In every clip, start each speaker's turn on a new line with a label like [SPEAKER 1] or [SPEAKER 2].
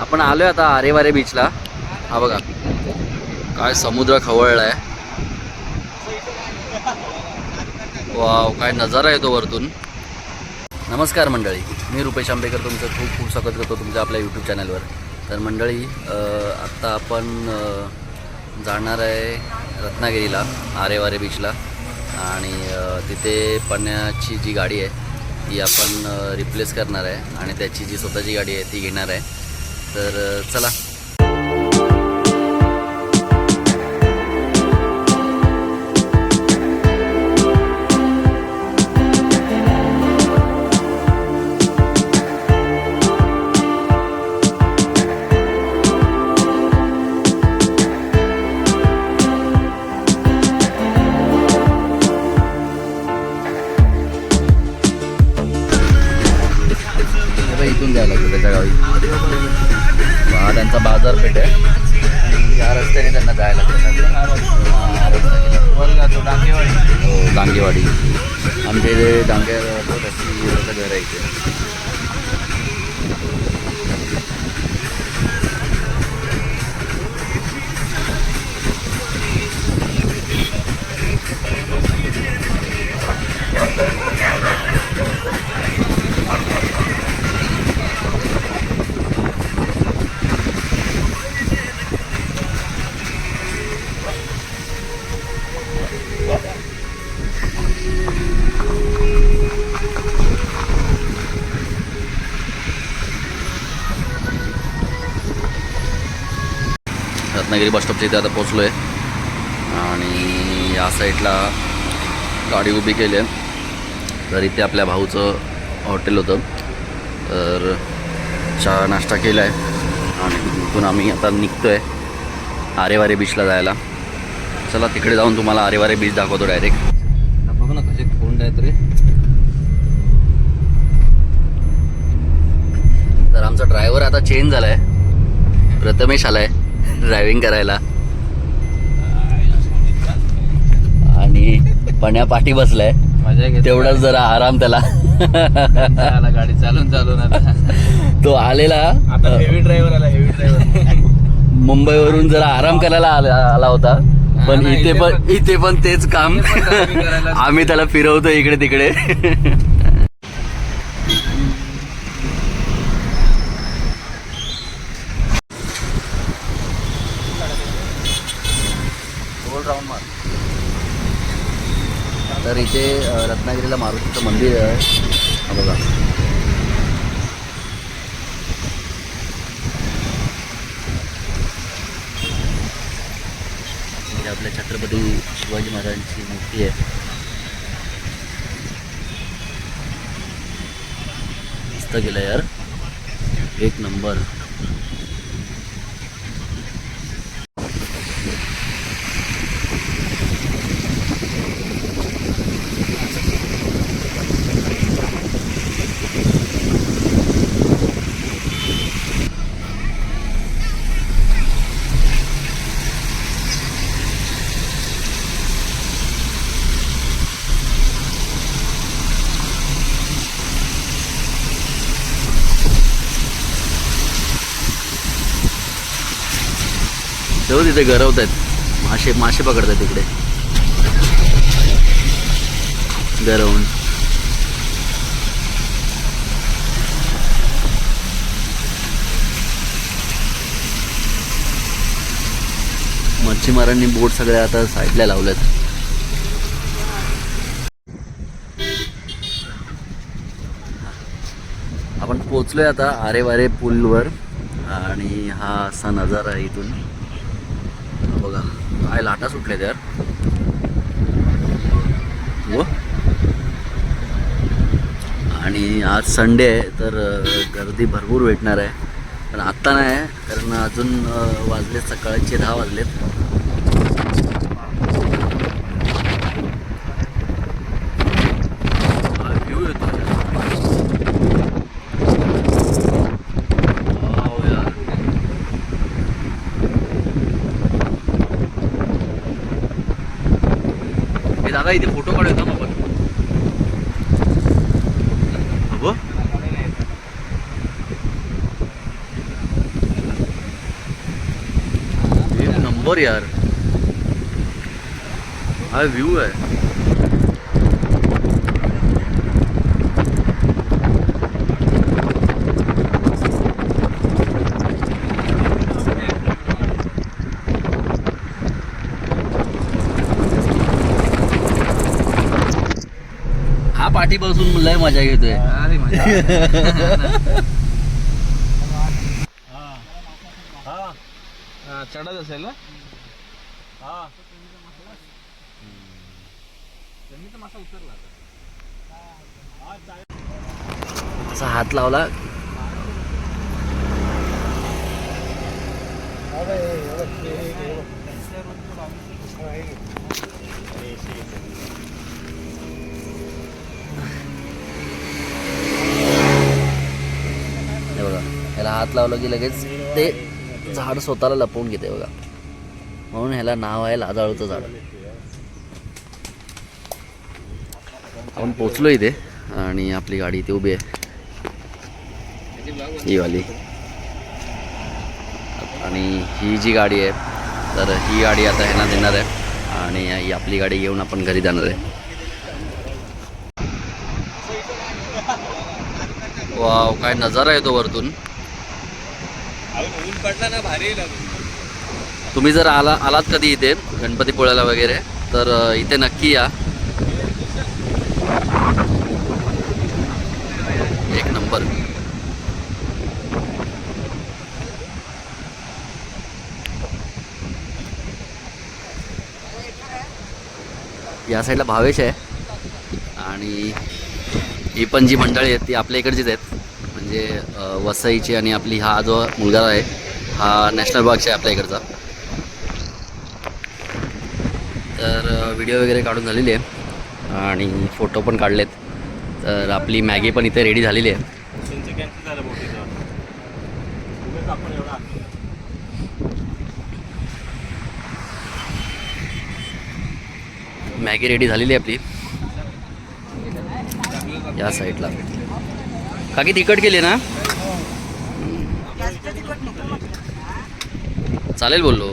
[SPEAKER 1] आपण आलोय आता आरेवारे बीचला हा बघा. काय समुद्र खवळला आहे वाव काय नजारा येतो वरतून. नमस्कार मंडळी. मी रुपेश आंबेकर तुमचं खूप खूप स्वागत करतो तुमच्या आपल्या यूट्यूब चॅनलवर तर मंडळी आत्ता आपण जाणार आहे रत्नागिरीला आरेवारे बीचला आणि तिथे पाण्याची जी गाडी आहे ती आपण रिप्लेस करणार आहे. आणि त्याची जी स्वतःची गाडी आहे ती घेणार आहे. तर चला. त्यांचा आहे आणि या रस्त्याने त्यांना जायला लागतं डांगेवाडी हो डांगेवाडी आमच्या इथे डांगे घर आहे इथे रत्नागिरी बसस्टॉपच्या इथे आता पोचलो आहे आणि या साईडला गाडी उभी केली आहे. तर इथे आपल्या भाऊचं हॉटेल होतं. तर चहा नाश्ता केला आहे आणि तिथून आम्ही आता निघतो आहे आरेवारे बीचला जायला. चला तिकडे जाऊन तुम्हाला आरेवारे बीच दाखवतो डायरेक्ट बघू ना कसे फोन आहेत रे. तर आमचा ड्रायव्हर आता चेंज झाला आहे प्रथमेश आला आहे ड्रायव्हिंग करायला. आणि पण्या पाठी बसलाय. तेवढाच जरा आराम त्याला.
[SPEAKER 2] आला गाडी चालून चालून आता.
[SPEAKER 1] तो आलेला.
[SPEAKER 2] हेवी ड्रायव्हर आला हेवी ड्रायव्हर
[SPEAKER 1] मुंबईवरून जरा आराम करायला आला आला होता. पण इथे पण इथे पण तेच काम. आम्ही त्याला फिरवतो इकडे तिकडे. तर इथे रत्नागिरीला मारुतीचं मंदिर आहे. हा बघा. इथे आपल्या छत्रपती शिवाजी महाराजांची मूर्ती आहे. मस्त गेलं यार. एक नंबर. हो तिथे गरवत आहेत मासे मासे पकडतात तिकडे गरवून. मच्छीमारांनी बोट सगळ्या आता साईडला लावल्यात. आपण पोचलोय आता आरे वारे पूलवर आणि हा असा नजारा आहे इथून. बघा. काय लाटा सुटल्या तर हो आणि आज संडे आहे तर गर्दी भरपूर भेटणार आहे. पण आत्ता नाही आहे कारण अजून वाजले सकाळचे दहा वाजलेत. दादा इथे फोटो काढूया का आपण अगो नंबर यार हा व्ह्यू आहे पाठी बसून लय मजा घेतोय
[SPEAKER 2] अरे मजा हा. चढत असेल ना? उतरला
[SPEAKER 1] असा हात लावला हे बघा ह्याला हात लावलं की लगेच ते झाड स्वतःला लपवून घेते बघा. म्हणून ह्याला नाव आहे लाजाळूचं झाड. आपण पोचलो इथे आणि आपली गाडी इथे उभी आहे. ही वाली. आणि ही जी गाडी आहे तर ही गाडी आता ह्यांना देणार आहे आणि ही आपली गाडी घेऊन आपण घरी जाणार आहे. वाव काय नजारा येतो वरतून.
[SPEAKER 2] ऊन पडला ना भारी
[SPEAKER 1] तुम्ही जर आला आलात कधी इथे गणपतीपुळ्याला वगैरे तर इथे नक्की या. एक नंबर. या साईडला भावेश आहे. आणि ही पण जी मंडळी आहेत ती आपल्या इकडचीच आहेत. म्हणजे वसईची आणि आपली हा जो मुलगा आहे हा नॅशनल पार्कचा आहे आपल्या इकडचा. तर व्हिडिओ वगैरे काढून झालेली आहे. आणि फोटो पण काढलेत. तर आपली मॅगी पण इथे रेडी झालेली आहे. मॅगी रेडी झालेली आहे आपली. या साईडला काकी तिकट केली ना? चालेल बोललो.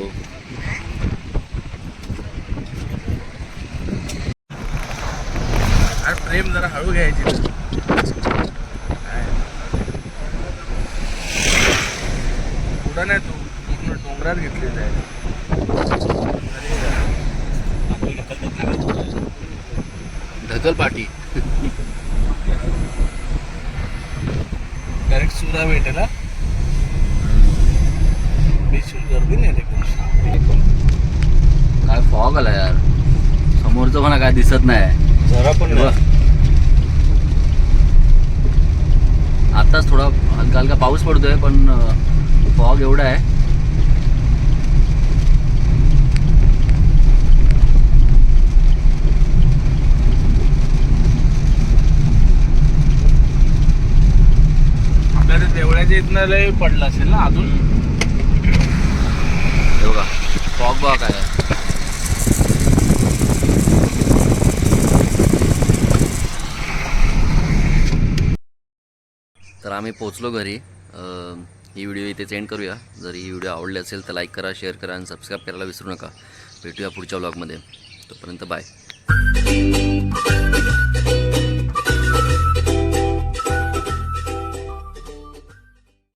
[SPEAKER 2] अरे प्रेम जरा हळू घ्यायची. पुढं नाही तू? पूर्ण डोंगरात घेतलेलं आहे
[SPEAKER 1] ढकल पाठी
[SPEAKER 2] डायरेक्ट सुरा भेटेल गर्दी नाही
[SPEAKER 1] काय फॉग आला यार. समोरचं म्हणा काय दिसत नाही.
[SPEAKER 2] जरा पण.
[SPEAKER 1] आताच थोडा हलका हलका पाऊस पडतोय पण फॉग एवढा आहे.
[SPEAKER 2] आपल्या इथनं लय पडलं असेल ना अजून?
[SPEAKER 1] हे बघा फॉग बघा काय आहे. तर आम्ही पोचलो घरी. ही व्हिडिओ इथे सेंड करूया. जर ही व्हिडिओ आवडली असेल तर लाईक करा शेअर करा आणि सबस्क्राईब करायला विसरू नका. भेटूया पुढच्या व्लॉगमध्ये तोपर्यंत बाय